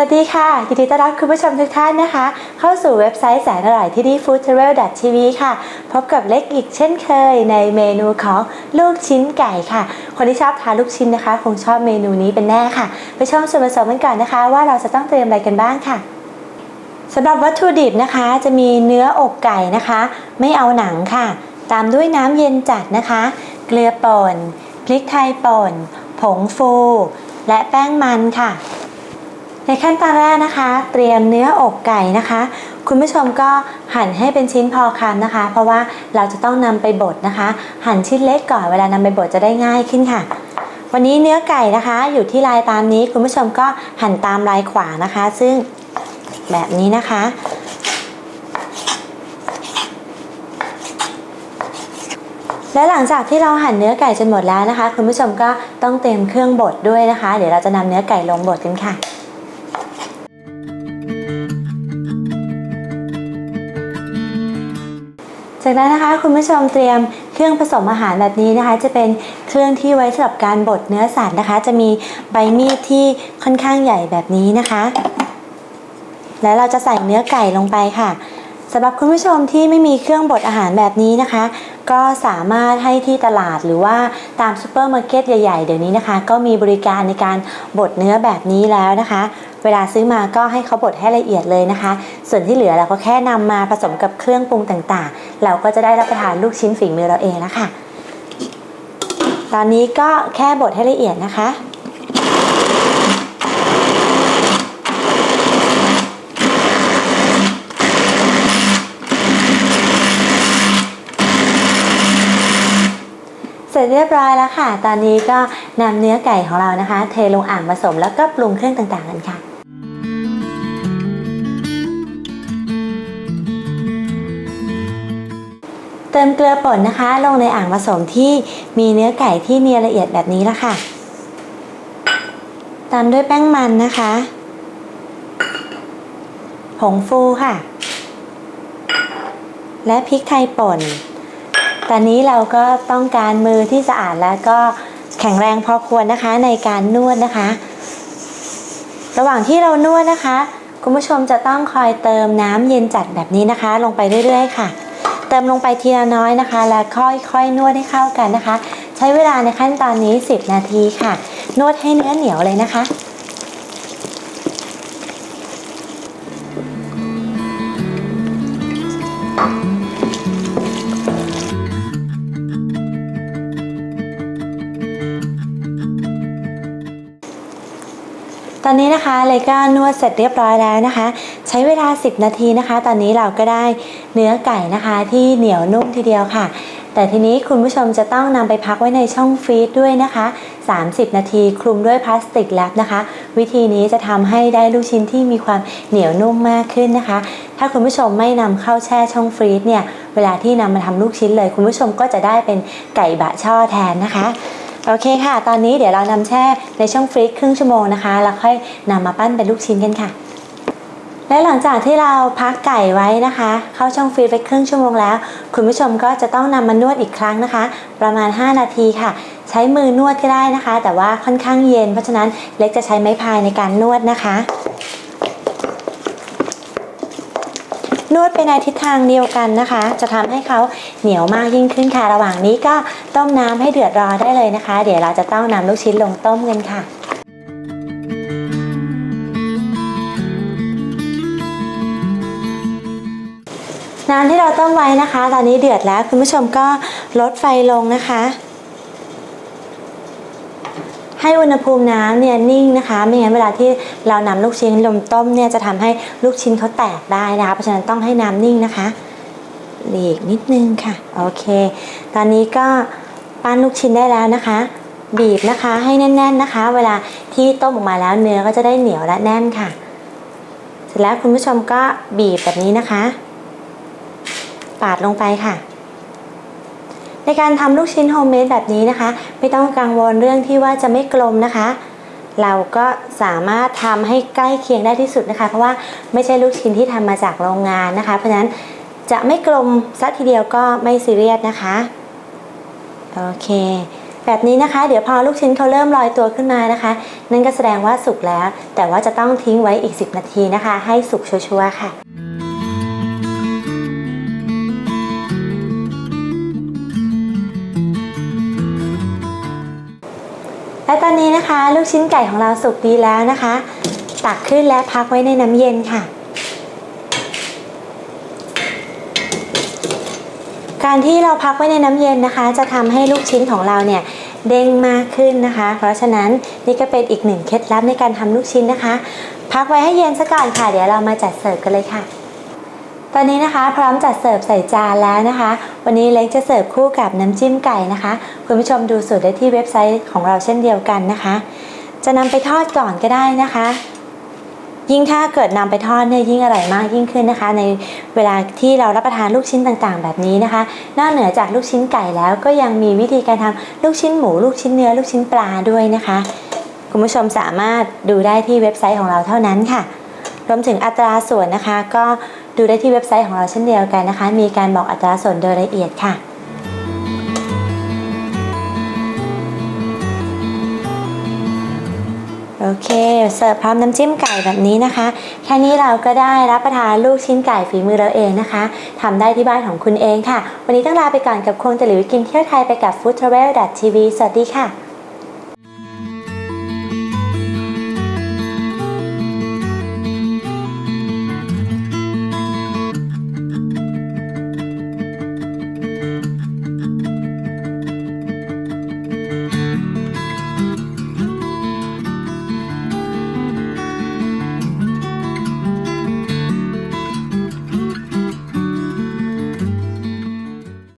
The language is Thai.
วัสดีค่ะ ยินดีต้อนรับคุณผู้ชมทุกท่านนะคะ เข้าสู่เว็บไซต์แสนอร่อยที่นี่ foodtravel.tv ค่ะ พบกับเล็กอีกเช่นเคยในเมนูของลูกชิ้นไก่ค่ะ คนที่ชอบทานลูกชิ้นนะคะ คงชอบเมนูนี้เป็นแน่ค่ะ ไปชมส่วนผสมกันก่อนนะคะ ว่าเราจะต้องเตรียมอะไรกันบ้างค่ะสำหรับวัตถุดิบนะคะจะมีเนื้ออกไก่นะคะ ไม่เอาหนังค่ะ ตามด้วยน้ำเย็นจัดนะคะ เกลือป่นพริกไทยป่น ผงฟู และแป้งมันค่ะ ในขั้นตอนแรกนะคะ เตรียมเนื้ออกไก่นะคะ คุณผู้ชมก็หั่นให้เป็นชิ้นพอคำนะคะ เพราะว่าเราจะต้องนำไปบดนะคะ หั่นชิ้นเล็กก่อนเวลานำไปบดจะได้ง่ายขึ้นค่ะ วันนี้เนื้อไก่นะคะอยู่ที่ลายตามนี้ คุณผู้ชมก็หั่นตามลายขวานะคะ ซึ่งแบบนี้นะคะ และหลังจากที่เราหั่นเนื้อไก่จนหมดแล้วนะคะ คุณผู้ชมก็ต้องเตรียมเครื่องบดด้วยนะคะ เดี๋ยวเราจะนำเนื้อไก่ลงบดกันค่ะ จากนั้นนะคะคุณผู้ชมเตรียมเครื่องผสมอาหารแบบนี้นะคะ จะเป็นเครื่องที่ไว้สำหรับการบดเนื้อสัตว์นะคะ จะมีใบมีดที่ค่อนข้างใหญ่แบบนี้นะคะ แล้วเราจะใส่เนื้อไก่ลงไปค่ะสำหรับคุณผู้ชมที่ไม่มีเครื่องบดอาหารแบบนี้นะคะ ก็สามารถให้ที่ตลาดหรือว่าตามซูเปอร์มาร์เก็ตใหญ่ ๆ เดี๋ยวนี้นะคะ ก็มีบริการในการบดเนื้อแบบนี้แล้วนะคะ เวลาซื้อมาก็ให้เขาบดให้ละเอียดเลยนะคะ ส่วนที่เหลือเราก็แค่นำมาผสมกับเครื่องปรุงต่างๆ เราก็จะได้รับประทานลูกชิ้นฝีมือเราเองแล้วค่ะตอนนี้ก็แค่บดให้ละเอียดนะคะเสร็จเรียบร้อยแล้วค่ะ ตอนนี้ก็นำเนื้อไก่ของเรานะคะ เทลงอ่างผสมแล้วก็ปรุงเครื่องต่างๆกันค่ะ เติมเกลือป่นนะคะ ลงในอ่างผสมที่มีเนื้อไก่ที่เนียนละเอียดแบบนี้แล้วค่ะ ตามด้วยแป้งมันนะคะ ผงฟูค่ะ และพริกไทยป่น ตอนนี้เราก็ต้องการมือที่สะอาดแล้วก็แข็งแรงพอควรนะคะในการนวดนะคะ ระหว่างที่เรานวดนะคะ คุณผู้ชมจะต้องคอยเติมน้ำเย็นจัดแบบนี้นะคะ ลงไปเรื่อย ๆ ค่ะ เติมลงไปทีละน้อยนะคะ แล้วค่อยๆนวดให้เข้ากันนะคะ ใช้เวลาในขั้นตอนนี้ 10 นาทีค่ะ นวดให้เนื้อเหนียวเลยนะคะตอนนี้นะคะเลยก็นวดเสร็จเรียบร้อยแล้วนะคะ ใช้เวลา 10 นาทีนะคะ ตอนนี้เราก็ได้เนื้อไก่นะคะที่เหนียวนุ่มทีเดียวค่ะ แต่ทีนี้คุณผู้ชมจะต้องนำไปพักไว้ในช่องฟรีซด้วยนะคะ 30 นาทีคลุมด้วยพลาสติกแรปนะคะ วิธีนี้จะทำให้ได้ลูกชิ้นที่มีความเหนียวนุ่มมากขึ้นนะคะ ถ้าคุณผู้ชมไม่นำเข้าแช่ช่องฟรีซเนี่ยเวลาที่นำมาทำลูกชิ้นเลย คุณผู้ชมก็จะได้เป็นไก่บะช่อแทนนะคะโอเคค่ะ ตอนนี้เดี๋ยวเรานำแช่ในช่องฟรีซครึ่งชั่วโมงนะคะ แล้วค่อยนำมาปั้นเป็นลูกชิ้นกันค่ะ และหลังจากที่เราพักไก่ไว้นะคะ เข้าช่องฟรีซไปครึ่งชั่วโมงแล้ว คุณผู้ชมก็จะต้องนำมานวดอีกครั้งนะคะ ประมาณ 5 นาทีค่ะ ใช้มือนวดก็ได้นะคะ แต่ว่าค่อนข้างเย็น เพราะฉะนั้นเล็กจะใช้ไม้พายในการนวดนะคะ นวดไปในทิศทางเดียวกันนะคะ จะทำให้เขาเหนียวมากยิ่งขึ้นค่ะ ระหว่างนี้ก็ต้มน้ำให้เดือดรอได้เลยนะคะ เดี๋ยวเราจะต้องนำลูกชิ้นลงต้มกันค่ะ น้ำที่เราต้มไว้นะคะ ตอนนี้เดือดแล้วคุณผู้ชมก็ลดไฟลงนะคะ ให้อุณหภูมิน้ำเนี่ยนิ่งนะคะ ไม่งั้นเวลาที่เรานำลูกชิ้นลงต้มเนี่ยจะทำให้ลูกชิ้นเขาแตกได้นะคะ เพราะฉะนั้นต้องให้น้ำนิ่งนะคะหลีกนิดนึงค่ะ โอเค ตอนนี้ก็ปั้นลูกชิ้นได้แล้วนะคะ บีบนะคะให้แน่น ๆนะคะ เวลาที่ต้มออกมาแล้วเนื้อก็จะได้เหนียวและแน่นค่ะ เสร็จแล้วคุณผู้ชมก็บีบแบบนี้นะคะ ปาดลงไปค่ะ ในการทำลูกชิ้นโฮมเมดแบบนี้นะคะ ไม่ต้องกังวลเรื่องที่ว่าจะไม่กลมนะคะ เราก็สามารถทำให้ใกล้เคียงได้ที่สุดนะคะ เพราะว่าไม่ใช่ลูกชิ้นที่ทำมาจากโรงงานนะคะ เพราะฉะนั้นจะไม่กลมสักทีเดียวก็ไม่ซีเรียสนะคะโอเค แบบนี้นะคะ เดี๋ยวพอลูกชิ้นเขาเริ่มลอยตัวขึ้นมานะคะ นั่นก็แสดงว่าสุกแล้ว แต่ว่าจะต้องทิ้งไว้อีก 10 นาทีนะคะ ให้สุกชัวร์ๆค่ะ และตอนนี้นะคะ ลูกชิ้นไก่ของเราสุกดีแล้วนะคะ ตักขึ้นและพักไว้ในน้ำเย็นค่ะ การที่เราพักไว้ในน้ำเย็นนะคะ จะทำให้ลูกชิ้นของเราเนี่ยเด้งมากขึ้นนะคะ เพราะฉะนั้นนี่ก็เป็นอีกหนึ่งเคล็ดลับในการทำลูกชิ้นนะคะ พักไว้ให้เย็นซะก่อนค่ะ เดี๋ยวเรามาจัดเสิร์ฟกันเลยค่ะ ตอนนี้นะคะพร้อมจัดเสิร์ฟใส่จานแล้วนะคะ วันนี้เล็กจะเสิร์ฟคู่กับน้ำจิ้มไก่นะคะ คุณผู้ชมดูสูตรได้ที่เว็บไซต์ของเราเช่นเดียวกันนะคะ จะนำไปทอดก่อนก็ได้นะคะ ยิ่งถ้าเกิดนำไปทอดเนี่ยยิ่งอร่อยมากยิ่งขึ้นนะคะ ในเวลาที่เรารับประทานลูกชิ้นต่างๆ แบบนี้นะคะ นอกเหนือจากลูกชิ้นไก่แล้วก็ยังมีวิธีการทำลูกชิ้นหมู ลูกชิ้นเนื้อลูกชิ้นปลาด้วยนะคะ คุณผู้ชมสามารถดูได้ที่เว็บไซต์ของเราเท่านั้นค่ะ รวมถึงอัตราส่วนนะคะก็ ดูได้ที่เว็บไซต์ของเราเช่นเดียวกันนะคะ มีการบอกอัตราส่วนโดยละเอียดค่ะโอเค เสิร์ฟพร้อมน้ำจิ้มไก่แบบนี้นะคะ แค่นี้เราก็ได้รับประทานลูกชิ้นไก่ฝีมือเราเองนะคะทำได้ที่บ้านของคุณเองค่ะ วันนี้ต้องลาไปก่อนกับควงตะหลิวกินเที่ยวไทยไปกับ foodtravel.tv สวัสดีค่ะ